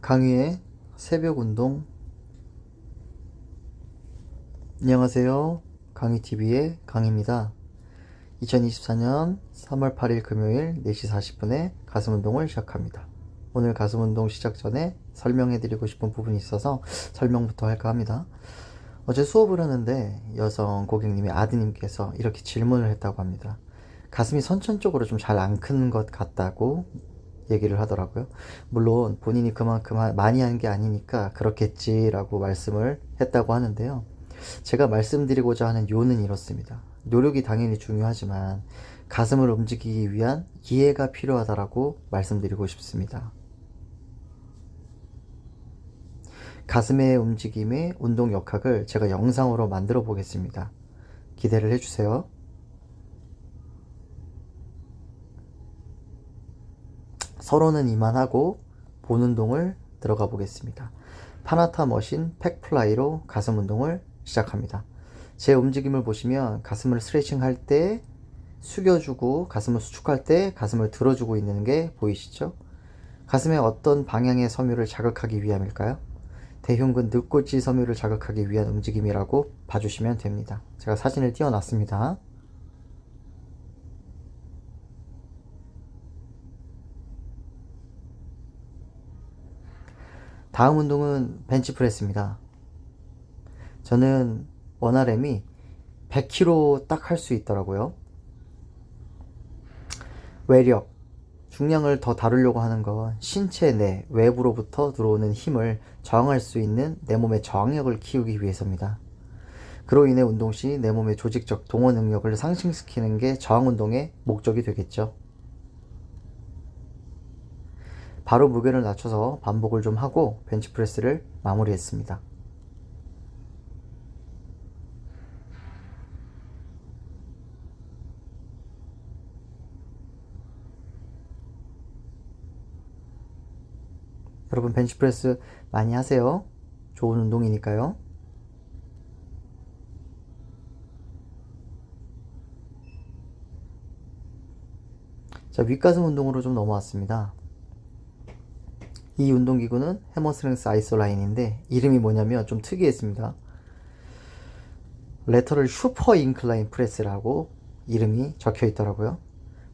강의의 새벽 운동 안녕하세요. 강의TV의 강입니다. 2024년 3월 8일 금요일 4시 40분에 가슴 운동을 시작합니다. 오늘 가슴 운동 시작 전에 설명해 드리고 싶은 부분이 있어서 설명부터 할까 합니다. 어제 수업을 하는데 여성 고객님의 아드님께서 이렇게 질문을 했다고 합니다. 가슴이 선천적으로 좀 잘 안 큰 것 같다고 얘기를 하더라고요. 물론 본인이 그만큼 많이 한 게 아니니까 그렇겠지라고 말씀을 했다고 하는데요. 제가 말씀드리고자 하는 요는 이렇습니다. 노력이 당연히 중요하지만 가슴을 움직이기 위한 이해가 필요하다라고 말씀드리고 싶습니다. 가슴의 움직임의 운동 역학을 제가 영상으로 만들어 보겠습니다. 기대를 해주세요. 서로는 이만하고 본 운동을 들어가 보겠습니다. 파나타 머신 팩플라이로 가슴 운동을 시작합니다. 제 움직임을 보시면 가슴을 스트레칭 할 때 숙여주고 가슴을 수축할 때 가슴을 들어주고 있는 게 보이시죠? 가슴의 어떤 방향의 섬유를 자극하기 위함일까요? 대흉근 늑골지 섬유를 자극하기 위한 움직임이라고 봐주시면 됩니다. 제가 사진을 띄워놨습니다. 다음 운동은 벤치프레스입니다. 저는 원RM이 100kg 딱 할 수 있더라고요. 외력, 중량을 더 다루려고 하는 건 신체 내 외부로부터 들어오는 힘을 저항할 수 있는 내 몸의 저항력을 키우기 위해서입니다. 그로 인해 운동 시 내 몸의 조직적 동원 능력을 상승시키는 게 저항 운동의 목적이 되겠죠. 바로 무게를 낮춰서 반복을 좀 하고 벤치프레스를 마무리했습니다. 여러분 벤치프레스 많이 하세요. 좋은 운동이니까요. 자, 윗가슴 운동으로 좀 넘어왔습니다. 이 운동기구는 해머스트렝스 아이솔라인인데 이름이 뭐냐면 좀 특이했습니다. 레터럴 슈퍼 인클라인 프레스라고 이름이 적혀 있더라고요.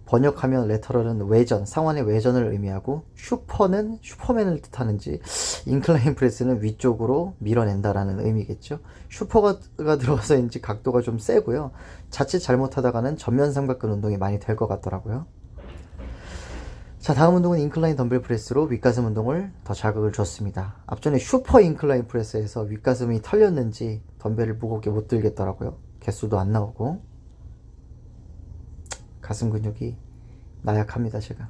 번역하면 레터럴은 외전, 상완의 외전을 의미하고 슈퍼는 슈퍼맨을 뜻하는지 인클라인 프레스는 위쪽으로 밀어낸다라는 의미겠죠. 슈퍼가 들어가서인지 각도가 좀 세고요. 자칫 잘못하다가는 전면 삼각근 운동이 많이 될 것 같더라고요. 자 다음 운동은 인클라인 덤벨 프레스로 윗가슴 운동을 더 자극을 줬습니다. 앞전에 슈퍼 인클라인 프레스에서 윗가슴이 털렸는지 덤벨을 무겁게 못 들겠더라고요. 개수도 안 나오고 가슴 근육이 나약합니다 제가.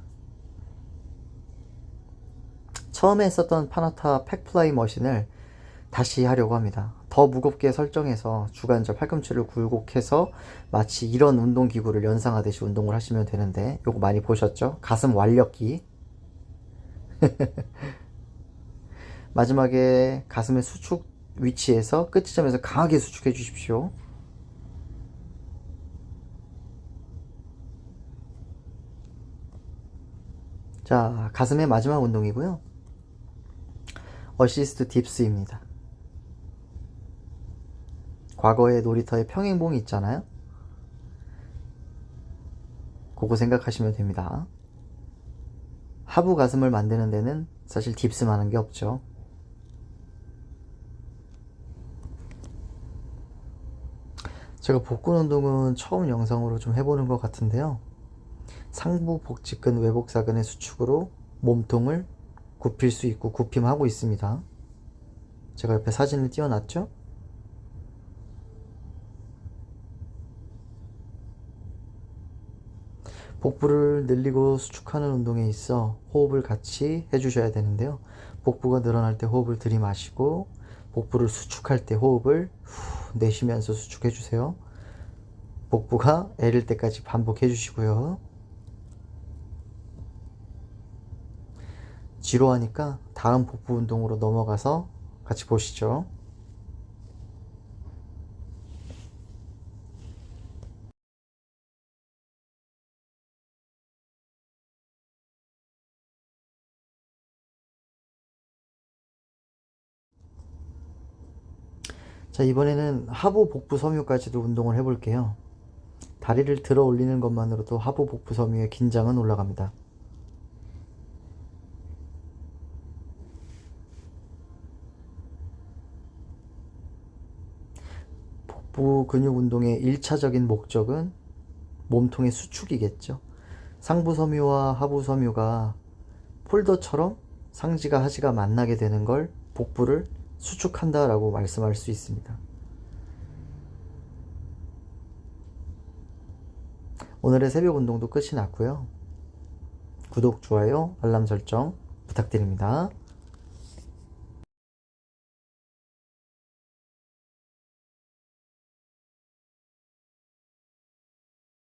처음에 썼던 파나타 팩플라이 머신을 다시 하려고 합니다. 더 무겁게 설정해서 주관절 팔꿈치를 굴곡해서 마치 이런 운동기구를 연상하듯이 운동을 하시면 되는데 요거 많이 보셨죠? 가슴 완력기 마지막에 가슴의 수축 위치에서 끝 지점에서 강하게 수축해 주십시오. 자, 가슴의 마지막 운동이고요. 어시스트 딥스입니다. 과거의 놀이터에 평행봉이 있잖아요. 그거 생각하시면 됩니다. 하부 가슴을 만드는 데는 사실 딥스만 한 게 없죠. 제가 복근 운동은 처음 영상으로 좀 해보는 것 같은데요. 상부 복직근 외복사근의 수축으로 몸통을 굽힐 수 있고 굽힘하고 있습니다. 제가 옆에 사진을 띄워놨죠? 복부를 늘리고 수축하는 운동에 있어 호흡을 같이 해주셔야 되는데요. 복부가 늘어날 때 호흡을 들이마시고 복부를 수축할 때 호흡을 후 내쉬면서 수축해 주세요. 복부가 애릴 때까지 반복해 주시고요. 지루하니까 다음 복부 운동으로 넘어가서 같이 보시죠. 자, 이번에는 하부 복부 섬유까지도 운동을 해볼게요. 다리를 들어 올리는 것만으로도 하부 복부 섬유의 긴장은 올라갑니다. 복부 근육 운동의 1차적인 목적은 몸통의 수축이겠죠. 상부 섬유와 하부 섬유가 폴더처럼 상지가 하지가 만나게 되는 걸 복부를 수축한다라고 말씀할 수 있습니다. 오늘의 새벽 운동도 끝이 났고요. 구독, 좋아요, 알람 설정 부탁드립니다.